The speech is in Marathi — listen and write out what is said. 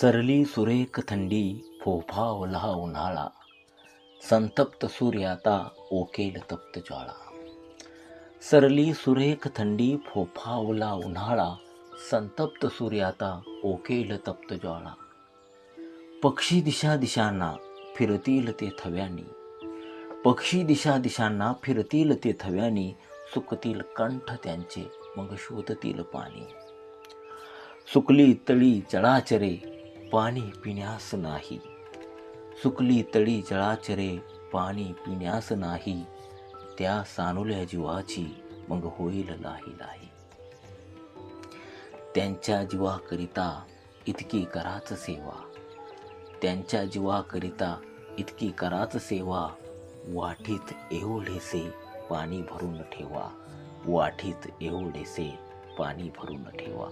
सरली सुरेख थंडी फोफावला उन्हाळा. संतप्त सूर्याता ओकेल तप्त ज्वाळा. सरली सुरेख थंडी फोफावला उन्हाळा. संतप्त सूर्याता ओकेल तप्त ज्वाळा. पक्षी दिशा दिशांना फिरतील ते थव्यानी. पक्षी दिशा दिशांना फिरतील ते थव्यानी. सुकतील कंठ त्यांचे मग शोधतील पाणी. सुकली तळी जळाचरे पाणी पिण्यास नाही. सुकली तळी जळाचरे पाणी पिण्यास नाही. त्या सानुल्या जीवाची मग होईल लाही लाही त्यांच्या जीवाकरिता इतकी कराच सेवा. त्यांच्या जीवाकरिता इतकी कराच सेवा. वाटीत एवढेसे पाणी भरून ठेवा. वाटीत एवढेसे पाणी भरून ठेवा.